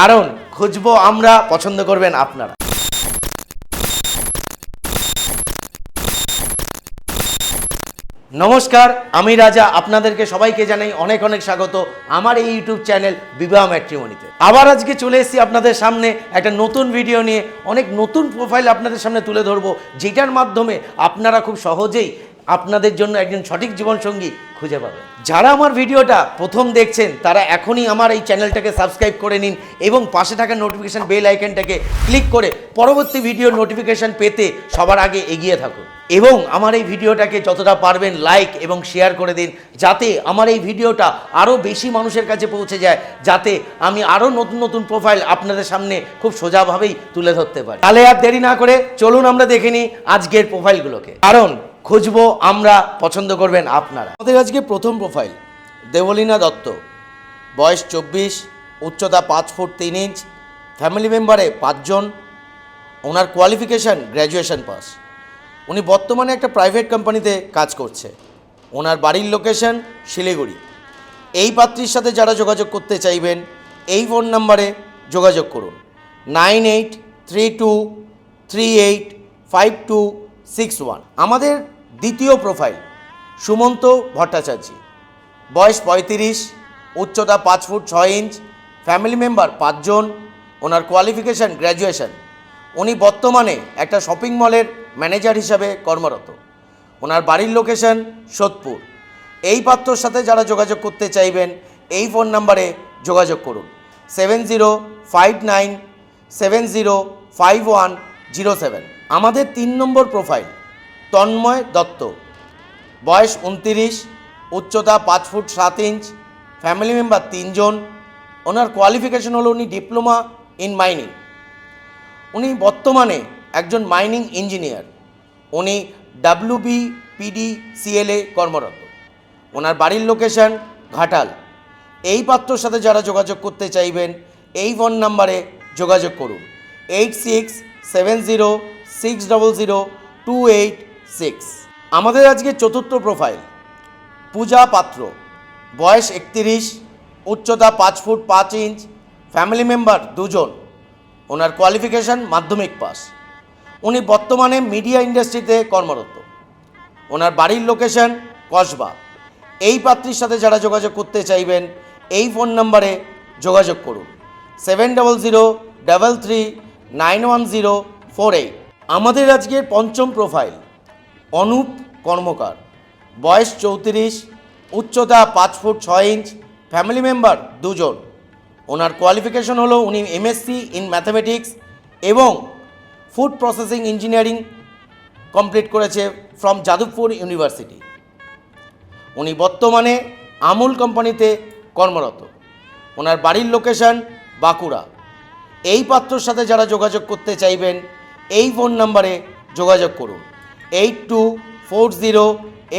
কারণ খুঁজবো আমরা, পছন্দ করবেন আপনারা। নমস্কার, আমি রাজা, আপনাদেরকে সবাইকে জানাই অনেক অনেক স্বাগত আমার এই ইউটিউব চ্যানেল বিবাহ ম্যাট্রিমনিতে। আবার আজকে চলে এসেছি আপনাদের সামনে একটা নতুন ভিডিও নিয়ে, অনেক নতুন প্রোফাইল আপনাদের সামনে তুলে ধরবো, যেটার মাধ্যমে আপনারা খুব সহজেই আপনাদের জন্য একজন সঠিক জীবনসঙ্গী খুঁজে পাবেন। যারা আমার ভিডিওটা প্রথম দেখছেন, তারা এখনই আমার এই চ্যানেলটাকে সাবস্ক্রাইব করে নিন এবং পাশে থাকা নোটিফিকেশন বেল আইকনটাকে ক্লিক করে পরবর্তী ভিডিও নোটিফিকেশন পেতে সবার আগে এগিয়ে থাকুন। এবং আমার এই ভিডিওটাকে যতটা পারবেন লাইক এবং শেয়ার করে দিন, যাতে আমার এই ভিডিওটা আরও বেশি মানুষের কাছে পৌঁছে যায়, যাতে আমি আরও নতুন নতুন প্রোফাইল আপনাদের সামনে খুব সোজাভাবেই তুলে ধরতে পারি। তাহলে আর দেরি না করে চলুন আমরা দেখে নিই আজকের প্রোফাইলগুলোকে কারণ খুঁজবো, আমরা পছন্দ করবেন আপনারা। আমাদের আজকে প্রথম প্রোফাইল দেবলীনা দত্ত। বয়স চব্বিশ, উচ্চতা পাঁচ ফুট তিন ইঞ্চ ফ্যামিলি মেম্বারে পাঁচজন। ওনার কোয়ালিফিকেশান গ্র্যাজুয়েশন পাস উনি বর্তমানে একটা প্রাইভেট কোম্পানিতে কাজ করছে। ওনার বাড়ির লোকেশন শিলিগুড়ি। এই পাত্রীর সাথে যারা যোগাযোগ করতে চাইবেন, এই ফোন নাম্বারে যোগাযোগ করুন। Nine eight three two three eight five two six one আমাদের দ্বিতীয় প্রোফাইল সুমন্ত ভট্টাচার্য। বয়স পঁয়ত্রিশ, উচ্চতা পাঁচ ফুট ছয় ইঞ্চ ফ্যামিলি মেম্বার পাঁচজন ওনার কোয়ালিফিকেশান গ্র্যাজুয়েশন উনি বর্তমানে একটা শপিং মলের ম্যানেজার হিসাবে কর্মরত। ওনার বাড়ির লোকেশন সোদপুর। এই পাত্রর সাথে যারা যোগাযোগ করতে চাইবেন, এই ফোন নাম্বারে যোগাযোগ করুন। Seven zero five nine seven zero five one zero seven আমাদের তিন নম্বর প্রোফাইল তন্ময় দত্ত। বয়স উনতিরিশ, উচ্চতা পাঁচ ফুট সাত ইঞ্চ ফ্যামিলি মেম্বার তিনজন। ওনার কোয়ালিফিকেশন হলো উনি ডিপ্লোমা ইন মাইনিং উনি বর্তমানে একজন মাইনিং ইঞ্জিনিয়ার উনি ডাব্লিউবি পিডি সিএলএ কর্মরত। ওনার বাড়ির লোকেশন ঘাটাল। এই পাত্রর সাথে যারা যোগাযোগ করতে চাইবেন, এই ফোন নাম্বারে যোগাযোগ করুন। Eight six seven zero six double zero two eight six আমাদের আজকে চতুর্থ প্রোফাইল পূজা পাত্র। বয়স একত্রিশ, উচ্চতা পাঁচ ফুট পাঁচ ইঞ্চ ফ্যামিলি মেম্বার দুজন। ওনার কোয়ালিফিকেশন মাধ্যমিক পাস উনি বর্তমানে মিডিয়া ইন্ডাস্ট্রিতে কর্মরত। ওনার বাড়ির লোকেশন কসবা। এই পাত্রীর সাথে যারা যোগাযোগ করতে চাইবেন, এই ফোন নাম্বারে যোগাযোগ করুন। Seven double zero double three nine one zero four eight আমাদের আজকের পঞ্চম প্রোফাইল অনুপ কর্মকার। বয়স চৌত্রিশ, উচ্চতা পাঁচ ফুট ছয় ইঞ্চ ফ্যামিলি মেম্বার দুজন। ওনার কোয়ালিফিকেশন হলো উনি এমএসসি ইন ম্যাথামেটিক্স এবং ফুড প্রসেসিং ইঞ্জিনিয়ারিং কমপ্লিট করেছে ফ্রম যাদবপুর ইউনিভার্সিটি উনি বর্তমানে আমুল কোম্পানিতে কর্মরত। ওনার বাড়ির লোকেশন বাঁকুড়া। এই পাত্রর সাথে যারা যোগাযোগ করতে চাইবেন এই ফোন নাম্বারে যোগাযোগ করুন। Eight two four zero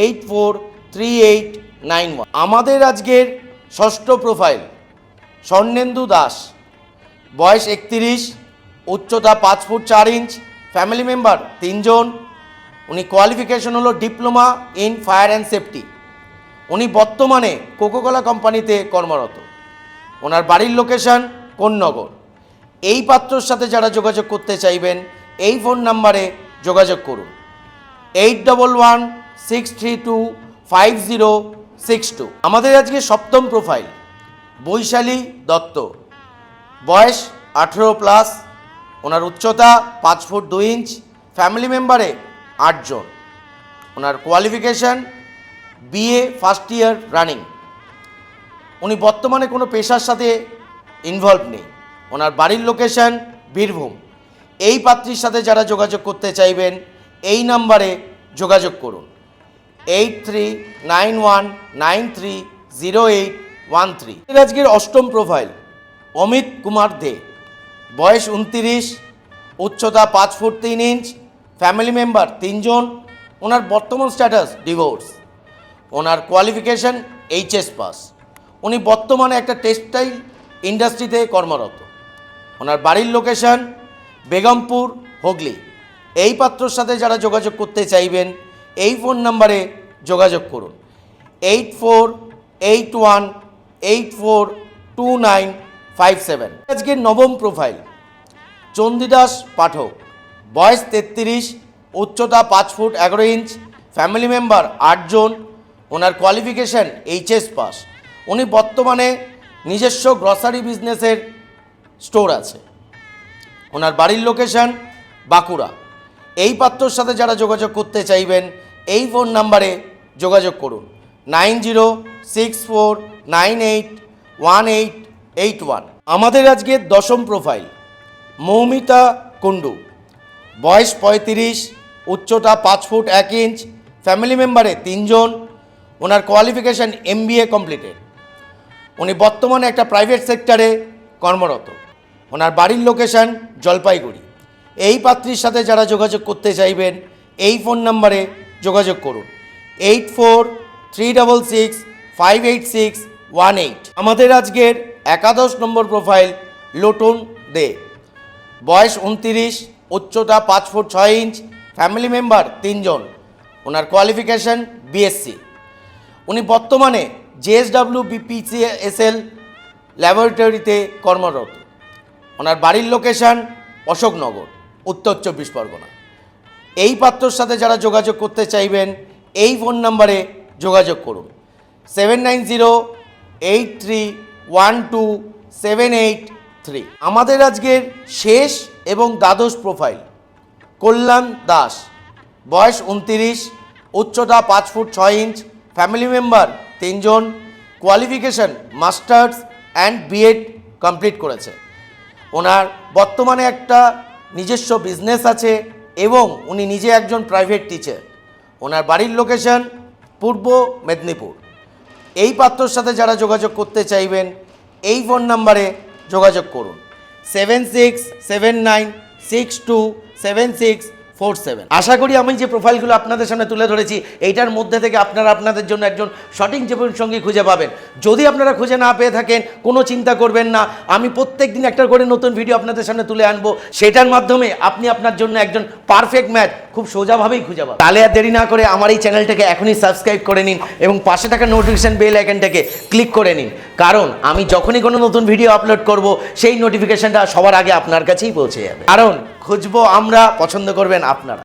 eight four three eight nine one. আমাদের আজকের ষষ্ঠ প্রোফাইল স্বর্ণেন্দু দাস। বয়স একত্রিশ, উচ্চতা পাঁচ ফুট চার ইঞ্চ ফ্যামিলি মেম্বার তিনজন। উনি কোয়ালিফিকেশন হলো diploma in fire and safety উনি বর্তমানে কোকোকোলা কোম্পানিতে কর্মরত। ওনার বাড়ির লোকেশন কোন্নগর। এই পাত্রর সাথে যারা যোগাযোগ করতে চাইবেন এই ফোন নাম্বারে যোগাযোগ করুন। Eight double one, six three two, five zero, six two. আমাদের আজকে সপ্তম প্রোফাইল বৈশালী দত্ত। বয়স আঠেরো প্লাস ওনার উচ্চতা পাঁচ ফুট দুই ইঞ্চ ফ্যামিলি মেম্বারে আটজন ওনার qualification BA first year running উনি বর্তমানে কোনো পেশার সাথে ইনভলভ নেই। ওনার বাড়ির লোকেশন বীরভূম। এই পাত্রীর সাথে যারা যোগাযোগ করতে চাইবেন, এই নাম্বারে যোগাযোগ করুন। Eight three nine one nine three zero eight one three আজকের অষ্টম প্রোফাইল অমিত কুমার দে। বয়স উনতিরিশ, উচ্চতা পাঁচ ফুট তিন ইঞ্চ ফ্যামিলি মেম্বার তিনজন। ওনার বর্তমান স্ট্যাটাস ডিভোর্স ওনার কোয়ালিফিকেশন এইচএস পাস উনি বর্তমানে একটা টেক্সটাইল ইন্ডাস্ট্রিতে কর্মরত। ওনার বাড়ির লোকেশন বেগমপুর, হুগলি। এই পাত্রর সাথে যারা যোগাযোগ করতে চাইবেন, এই ফোন নাম্বারে যোগাযোগ করুন। Eight four eight one eight four two nine five seven. আজকের নবম প্রোফাইল চন্দিদাস পাঠক। বয়স তেত্রিশ, উচ্চতা পাঁচ ফুট এগারো ইঞ্চ ফ্যামিলি মেম্বার আটজন ওনার কোয়ালিফিকেশন এইচএস পাস উনি বর্তমানে নিজস্ব গ্রসারি বিজনেসের স্টোর আছে। ওনার বাড়ির লোকেশন বাঁকুড়া। এই পাত্রর সাথে যারা যোগাযোগ করতে চাইবেন, এই ফোন নাম্বারে যোগাযোগ করুন। Nine zero six four nine eight one eight eight one. আমাদের আজকে দশম প্রোফাইল মৌমিতা কুণ্ডু। বয়স পঁয়ত্রিশ, উচ্চতা পাঁচ ফুট এক ইঞ্চ ফ্যামিলি মেম্বারে তিনজন। ওনার কোয়ালিফিকেশান এম এমবিএ কমপ্লিটেড উনি বর্তমানে একটা প্রাইভেট সেক্টরে কর্মরত। ওনার বাড়ির লোকেশন জলপাইগুড়ি। এই পাত্রীর সাথে যারা যোগাযোগ করতে চাইবেন, এই ফোন নাম্বারে যোগাযোগ করুন। Eight four three double six five eight six one eight আমাদের আজকের একাদশ নম্বর প্রোফাইল লোটন দে। বয়স উনতিরিশ, উচ্চতা পাঁচ ফুট ছয় ইঞ্চ ফ্যামিলি মেম্বার তিনজন। ওনার কোয়ালিফিকেশন বিএসসি উনি বর্তমানে জেএসডাব্লিউ বিপিসিএসএল ল্যাবরেটরিতে কর্মরত। ওনার বাড়ির লোকেশন অশোকনগর, উত্তর চব্বিশ পরগনা। এই পাত্রর সাথে যারা যোগাযোগ করতে চাইবেন, এই ফোন নাম্বারে যোগাযোগ করুন। Seven nine zero eight three one two seven eight three আমাদের আজকের শেষ এবং দ্বাদশ প্রোফাইল কল্যাণ দাস। বয়স উনতিরিশ, উচ্চতা পাঁচ ফুট ছয় ইঞ্চ ফ্যামিলি মেম্বার তিনজন। Qualification masters and BEd complete করেছে। ওনার বর্তমানে একটা নিজস্ব বিজনেস আছে এবং উনি নিজে একজন প্রাইভেট টিচার ওনার বাড়ির লোকেশন পূর্ব মেদিনীপুর। এই পাত্রর সাথে যারা যোগাযোগ করতে চাইবেন, এই ফোন নাম্বারে যোগাযোগ করুন। Seven six seven nine six two seven six four seven. আশা করি আমি যে প্রোফাইলগুলো আপনাদের সামনে তুলে ধরেছি, এইটার মধ্যে থেকে আপনারা আপনাদের জন্য একজন সঠিক জীবনসঙ্গী খুঁজে পাবেন। যদি আপনারা খুঁজে না পেয়ে থাকেন, কোনো চিন্তা করবেন না। আমি প্রত্যেক দিন একটা করে নতুন ভিডিও আপনাদের সামনে তুলে আনব। সেটার মাধ্যমে আপনি আপনার জন্য একজন পারফেক্ট ম্যাচ খুব সোজাভাবেই খুঁজে পাবেন। তাহলে আর দেরি না করে আমার এই চ্যানেলটাকে এখনই সাবস্ক্রাইব করে নিন এবং পাশে থাকা নোটিফিকেশান বেল আইকনটাকে ক্লিক করে নিন। কারণ আমি যখনই কোনো নতুন ভিডিও আপলোড করব, সেই নোটিফিকেশনটা সবার আগে আপনার কাছেই পৌঁছে যাবে। কারণ খুঁজবো আমরা পছন্দ করবেন আপনারা।